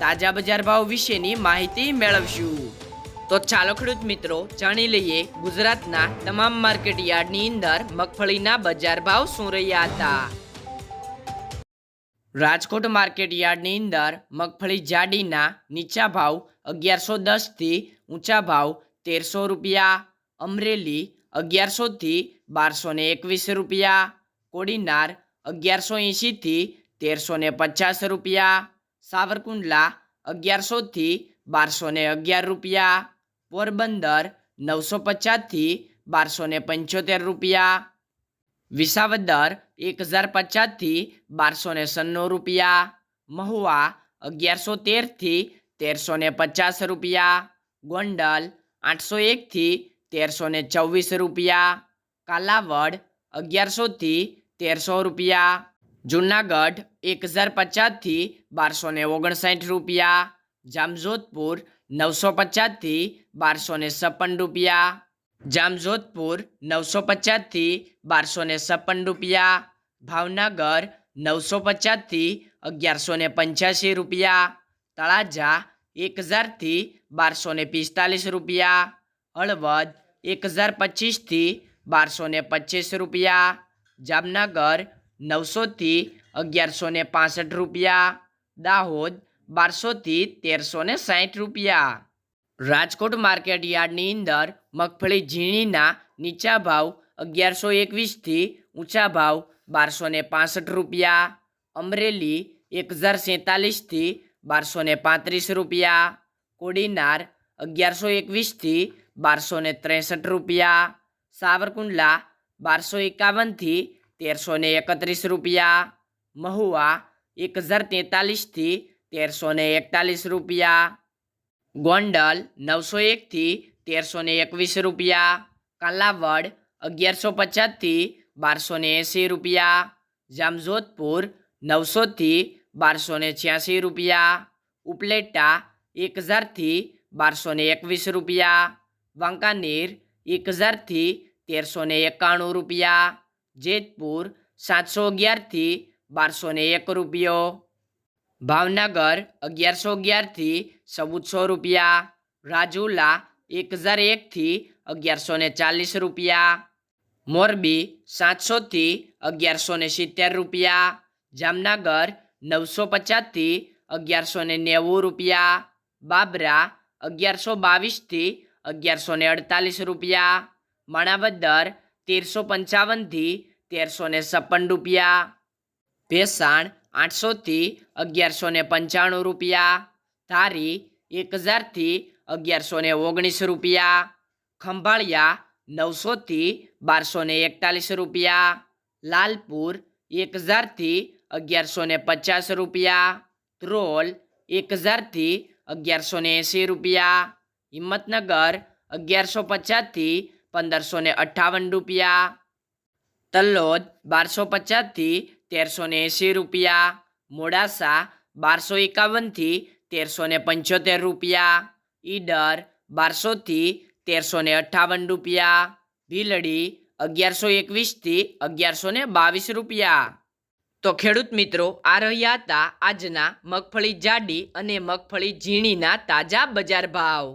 તાજા બજાર ભાવ વિશેની માહિતી મેળવશું. તો ચાલો ખેડૂત મિત્રો, જાણી લઈએ ગુજરાતના તમામ માર્કેટ યાર્ડની અંદર મગફળીના બજાર ભાવ શું રહ્યા હતા. રાજકોટ માર્કેટ યાર્ડની અંદર મગફળી જાડીના નીચા ભાવ અગિયારસો દસથી ઊંચા ભાવ તેરસો રૂપિયા, અમરેલી અગિયારસોથી બારસો ને એકવીસ રૂપિયા, કોડીનાર અગિયારસો એંશીથી તેરસો ને પચાસ રૂપિયા સાવરકુંડલા અગિયારસોથી બારસો ને અગિયાર રૂપિયા. પોરબંદર નવસો પચાસથી બારસો ને પંચોતેર રૂપિયા. વિસાવદર એક હજાર પચાસથી બારસો ને સન્નો રૂપિયા. મહુવા અગિયારસો તેરથી તેરસો ને પચાસ રૂપિયા. ગોંડલ આઠસો એકથી તેરસો ને ચોવીસ રૂપિયા. કાલાવડ અગિયારસોથી તેરસો રૂપિયા. જુનાગઢ એક હજાર પચાસથી બારસો ને ઓગણસાઠ રૂપિયા. જામજોધપુર નવસો પચાસથી બારસો ને છપ્પન રૂપિયા. જામજોધપુર નવસો પચાસથી બારસો ને છપ્પન રૂપિયા. ભાવનગર નવસો પચાસથી અગિયારસો ને પંચ્યાસી રૂપિયા. તળાજા એક હજારથી બારસો ને પિસ્તાલીસ રૂપિયા. હળવદ એક હજાર પચીસથી બારસો ને પચીસ રૂપિયા. જામનગર નવસોથી અગિયારસો ને પાસઠ રૂપિયા, દાહોદ બારસોથી તેરસો ને સાહીઠ રૂપિયા. રાજકોટ માર્કેટ યાર્ડની અંદર મગફળી ઝીણીના નીચા ભાવ અગિયારસો એકવીસથી ઊંચા ભાવ બારસો ને પાસઠ રૂપિયા, અમરેલી એક હજાર સેંતાલીસથી બારસો ને પાંત્રીસ રૂપિયા, કોડીનાર અગિયારસો એકવીસથી બારસો ને ત્રેસઠ રૂપિયા, સાવરકુંડલા બારસો એકાવનથી તેરસો ને એકત્રીસ રૂપિયા. મહુવા એક હજાર તેતાલીસથી તેરસો ને એકતાલીસ રૂપિયા. ગોંડલ નવસો એકથી તેરસો ને એકવીસ રૂપિયા. કાલાવડ અગિયારસો પચાસથી બારસો ને એંસી રૂપિયા. જામજોધપુર નવસોથી બારસો ને છ્યાસી રૂપિયા. ઉપલેટા એક હજારથી બારસો ને એકવીસ રૂપિયા. વાંકાનેર એક હજારથી તેરસો ને એકાણું રૂપિયા. જેતપુર સાતસો અગિયારથી બારસો ને એક રૂપિયો. ભાવનગર અગિયારસો અગિયારથી ચૌદસો રૂપિયા. રાજુલા એક હજાર એકથી અગિયારસો ને ચાલીસ રૂપિયા. મોરબી સાતસોથી અગિયારસો ને સિત્તેર રૂપિયા. જામનગર નવસો પચાસથી અગિયારસો ને નેવું રૂપિયા. બાબરા અગિયારસો બાવીસથી અગિયારસો ને અડતાલીસ રૂપિયા. માણાવદર તેરસો પંચાવનથી તેરસો ને છપ્પન રૂપિયા. ભેસાણ આઠસોથી અગિયારસો ને પંચાણું રૂપિયા. ધારી એક હજારથી અગિયારસો ને ઓગણીસ રૂપિયા. ખંભાળિયા નવસોથી બારસો ને એકતાલીસ રૂપિયા. લાલપુર એક હજારથી અગિયારસો ને પચાસ રૂપિયા. ધ્રોલ એક હજારથી અગિયારસો ને એંસી રૂપિયા. હિંમતનગર અગિયારસો પચાસથી પંદરસો ને અઠ્ઠાવન રૂપિયા. તલ્લોદ બારસો પચાસથી તેરસો ને એંસી રૂપિયા. મોડાસા બારસો એકાવનથી તેરસો ને પંચોતેર રૂપિયા. ઈડર બારસોથી તેરસો ને અઠ્ઠાવન રૂપિયા. ભીલડી અગિયારસો એકવીસથી અગિયારસો ને બાવીસ રૂપિયા. તો ખેડૂત મિત્રો, આ રહ્યા હતા આજના મગફળી જાડી અને મગફળી ઝીણીના તાજા બજાર ભાવ.